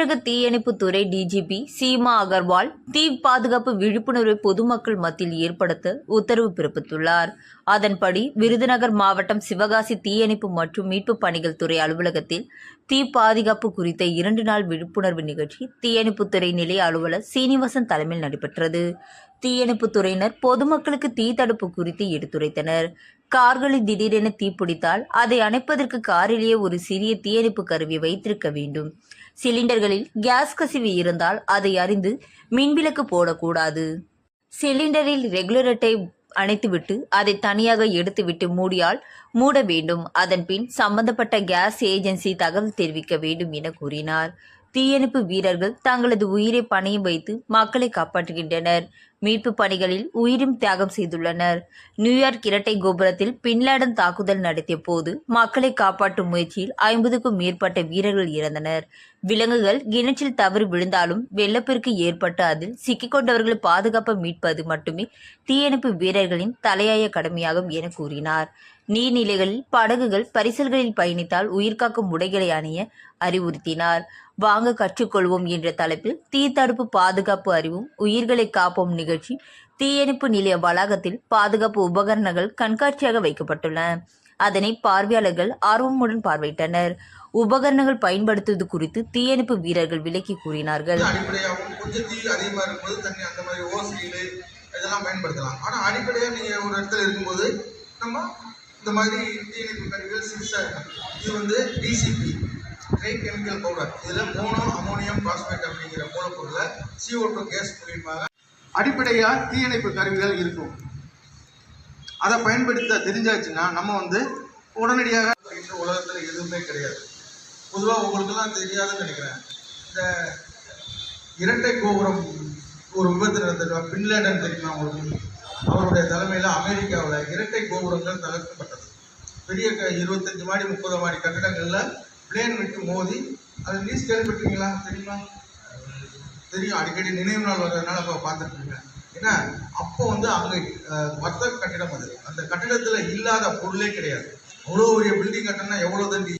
தமிழக தீயணைப்புத்துறை டிஜிபி சீமா அகர்வால் தீ பாதுகாப்பு விழிப்புணர்வை பொதுமக்கள் மத்தியில் ஏற்படுத்த உத்தரவு பிறப்பித்துள்ளார். அதன்படி விருதுநகர் மாவட்டம் சிவகாசி தீயணைப்பு மற்றும் மீட்பு பணிகள் துறை அலுவலகத்தில் தீ பாதுகாப்பு குறித்த இரண்டு நாள் விழிப்புணர்வு நிகழ்ச்சி தீயணைப்புத்துறை நிலைய அலுவலர் சீனிவாசன் தலைமையில் நடைபெற்றது. தீயணைப்புத்துறையினர் பொதுமக்களுக்கு தீ தடுப்பு குறித்து எடுத்துரைத்தனர். கார்களில் திடீரென தீப்பிடித்தால் அதை அணைப்பதற்கு காரிலேயே ஒரு சிறிய தீயணைப்பு கருவி வைத்திருக்க வேண்டும். சிலிண்டர்களில் கேஸ் கசிவு இருந்தால் அதை அறிந்து மின்விளக்கு போடக்கூடாது. சிலிண்டரில் ரெகுலேட்டரை அணைத்துவிட்டு அதை தனியாக எடுத்துவிட்டு மூடியால் மூட வேண்டும். அதன் பின் சம்பந்தப்பட்ட கேஸ் ஏஜென்சி தகவல் தெரிவிக்க வேண்டும் என கூறினார். தீயணைப்பு வீரர்கள் தங்களது உயிரை பணையம் வைத்து மக்களை காப்பாற்றுகின்றனர். மீட்பு பணிகளில் உயிரும் தியாகம் செய்துள்ளனர். நியூயார்க் இரட்டை கோபுரத்தில் பின்லாடன் தாக்குதல் நடத்திய போது மக்களை காப்பாற்றும் முயற்சியில் ஐம்பதுக்கும் மேற்பட்ட வீரர்கள் இறந்தனர். விலங்குகள் கிணற்றில் தவறு விழுந்தாலும் வெள்ளப்பெருக்கு ஏற்பட்டு அதில் சிக்கிக்கொண்டவர்களை பாதுகாப்பாக மீட்பது மட்டுமே தீயணைப்பு வீரர்களின் தலையாய கடமையாகும் என கூறினார். நீர்நிலைகளில் படகுகள் பரிசல்களில் பயணித்தால் உயிர்காக்கும் உடைகளை அணிய அறிவுறுத்தினார். வாங்க கற்றுக்கொள்வோம் என்ற தலைப்பில் தீ தடுப்பு பாதுகாப்பு அறிவும் உயிர்களை காப்போம் நிகழ்ச்சி தீயணைப்பு நிலைய வளாகத்தில் பாதுகாப்பு உபகரணங்கள் கண்காட்சியாக வைக்கப்பட்டுள்ளன. அதனை பார்வையாளர்கள் ஆர்வமுடன் பார்வையிட்டனர். உபகரணங்கள் பயன்படுத்துவது குறித்து தீயணைப்பு வீரர்கள் விளக்கி கூறினார்கள். அடிப்படையாகவும் இதெல்லாம் பயன்படுத்தலாம். ஆனால் அடிப்படையாக நீங்கள் ஒரு இடத்துல இருக்கும்போது நம்ம இந்த மாதிரி தீயணைப்பு கருவிகள் சிசர் இது வந்து டிசிபி ட்ரை கெமிக்கல் பவுடர் இதில் மோனோ அமோனியம் பாஸ்பேட் அப்படிங்கிற மூலப்பொருளை சிஓ டூ கேஸ் மூலியமாக அடிப்படையாக தீயணைப்பு கருவிகள் இருக்கும். அதை பயன்படுத்த தெரிஞ்சாச்சுன்னா நம்ம வந்து உடனடியாக உலகத்தில் எதுவுமே கிடையாது. பொதுவாக உங்களுக்குலாம் தெரியாதுன்னு நினைக்கிறேன். இந்த இரட்டை கோபுரம் ஒரு விபத்து நடந்திருக்கா? பின்லேடன் தெரியுமா உங்களுக்கு? அவருடைய தலைமையில் அமெரிக்காவில் இரட்டை கோபுரங்கள் தளர்க்கப்பட்டது பெரிய க இருபத்தஞ்சு மாடி முப்பது மாடி கட்டிடங்களில் பிளேன் விட்டு மோதி அது நியூஸ் கேள்விப்பட்டிருக்கீங்களா? தெரியுமா? தெரியும். அடிக்கடி நினைவு நாள் வர்றதுனால இப்போ பார்த்துருக்கீங்க ஏன்னா அப்போ வந்து அங்கே வர்த்தக கட்டிடம் அது. அந்த கட்டிடத்தில் இல்லாத பொருளே கிடையாது. அவ்வளோ பெரிய பில்டிங் கட்டணம் எவ்வளோ தண்டி